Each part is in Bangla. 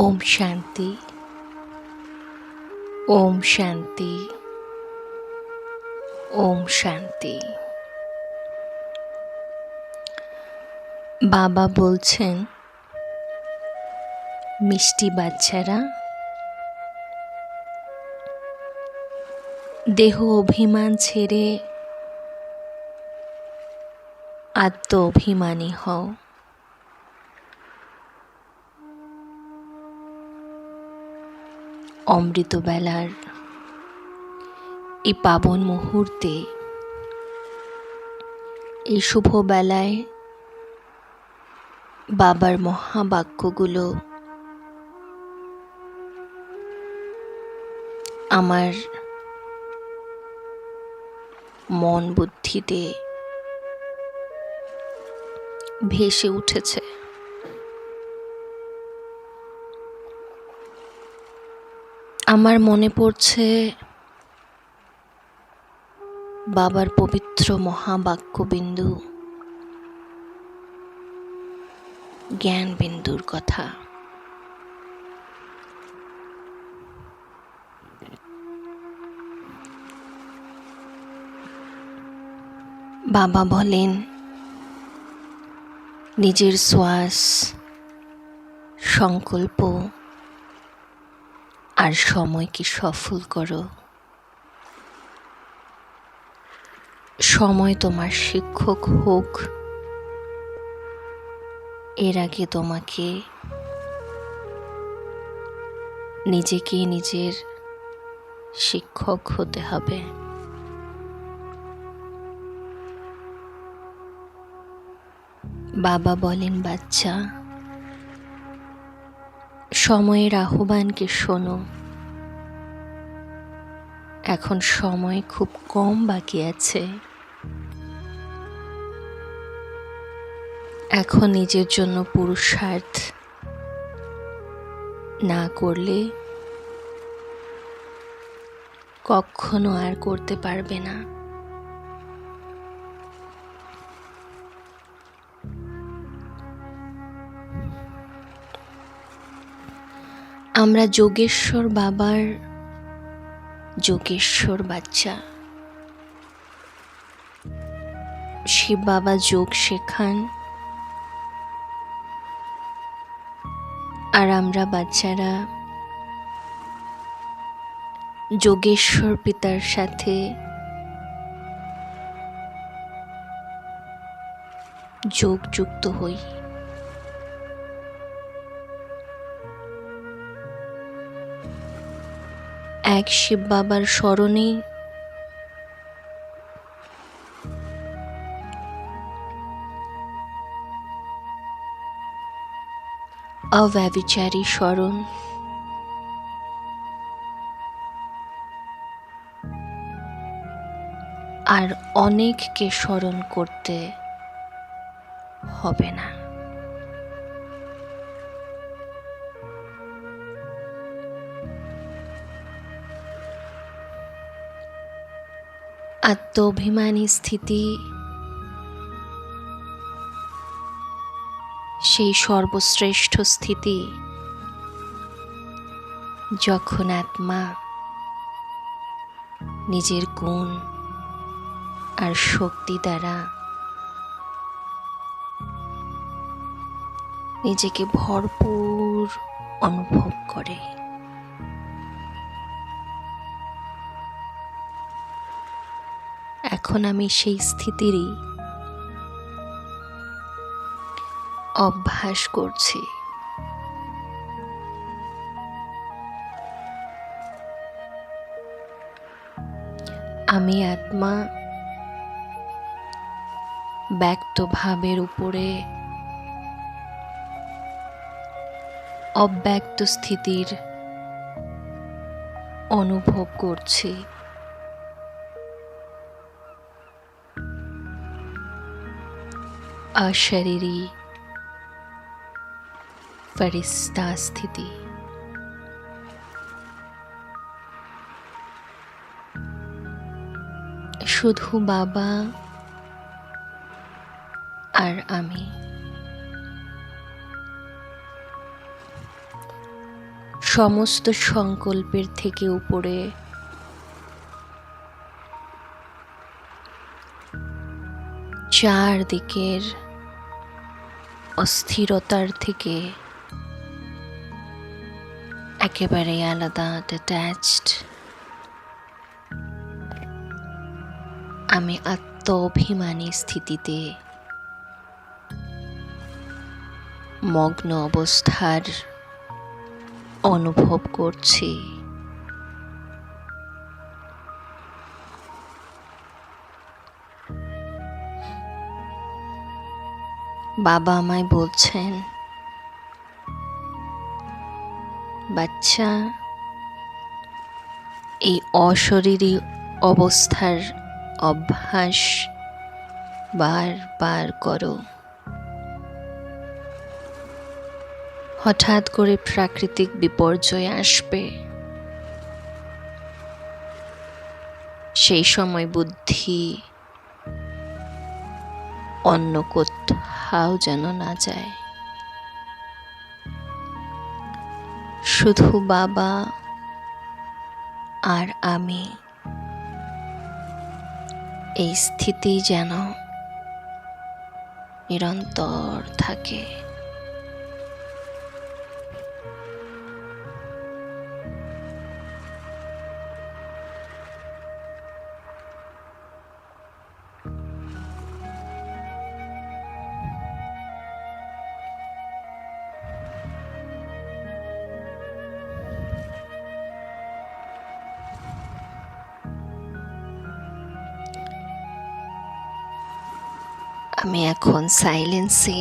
ওম শান্তি ওম শান্তি ওম শান্তি। বাবা বলছেন, মিষ্টি বাচ্চারা, দেহ অভিমান ছেড়ে আত্ম অভিমানী হও। অমৃতবেলার এই পাবন মুহূর্তে এই শুভ বেলায় বাবার মহাবাক্যগুলো আমার মন বুদ্ধিতে ভেসে উঠেছে। আমার মনে পড়ছে বাবার পবিত্র মহাবাক্যবিন্দু জ্ঞান বিন্দুর কথা। বাবা বলেন নিজের শ্বাস সংকল্প আর সময়কে সফল করো? সময় তোমার শিক্ষক হোক, এর আগে তোমাকে নিজেকে নিজের শিক্ষক হতে হবে। বাবা বলেন, বাচ্চা সময়ের আহ্বানকে শোনো। এখন সময় খুব কম বাকি আছে। এখন নিজের জন্য পুরুষার্থ না করলে কখনো আর করতে পারবে না। আমরা যোগেশ্বর বাবার যোগেশ্বর বাচ্চা। শিব বাবা যোগ শেখান। আর আমরা বাচ্চারা যোগেশ্বর পিতার সাথে যোগযুক্ত হই। এক শিব বাবার স্মরণে অব্যবিচারী স্মরণ। আর অনেককে স্মরণ করতে হবে না। আত্মঅভিমানী স্থিতি। সেই সর্বশ্রেষ্ঠ স্থিতি। যখন আত্মা নিজের গুণ আর শক্তি দ্বারা নিজেকে ভরপুর অনুভব করে। এখন আমি সেই স্থিতিরই অভ্যাস করছি। আমি আত্মা ব্যক্ত ভাবের উপরে অব্যক্ত স্থিতির অনুভব করছি। अशरीरी फरिश्ता स्थिति শুধু বাবা আর আমি সমস্ত সংকল্পের থেকে উপরে চারদিকের অস্থিরতার থেকে একেবারে আলাদা ডিট্যাচড আমি আত্ম অভিমানী স্থিতিতে মগ্ন অবস্থার অনুভব করছি। বাবা আমায় বলছেন, বাচ্চা, এই অশরীরী অবস্থার অভ্যাস বারবার করো। হঠাৎ করে প্রাকৃতিক বিপর্যয় আসবে। সেই সময় বুদ্ধি অন্য কোথাও যেন না যায়। শুধু বাবা আর আমি এই স্থিতি যেন নিরন্তর থাকে। আমি এখন সাইলেন্সে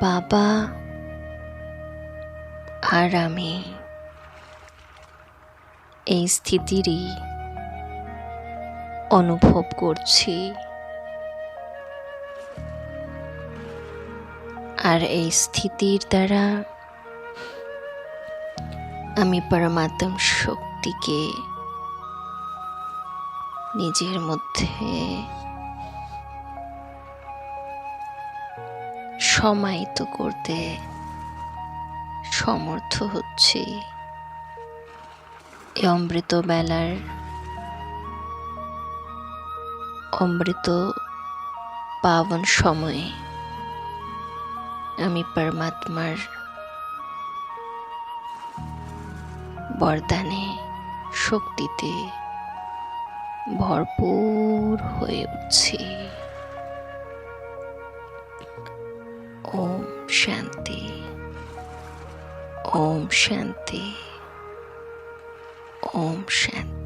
বাবা আর আমি এই স্থিতিরই অনুভব করছি। আর এই স্থিতির দ্বারা আমি পরমাত্ম শক্তিকে নিজের মধ্যে সমাহিত করতে সমর্থ হচ্ছি। এই অমৃত বেলার অমৃত পাবন সময়ে আমি পরমাত্মার বরদানে শক্তিতে ভরপুর হয়ে উঠছি। ওম শান্তি। ওম শান্তি। ওম শান্তি।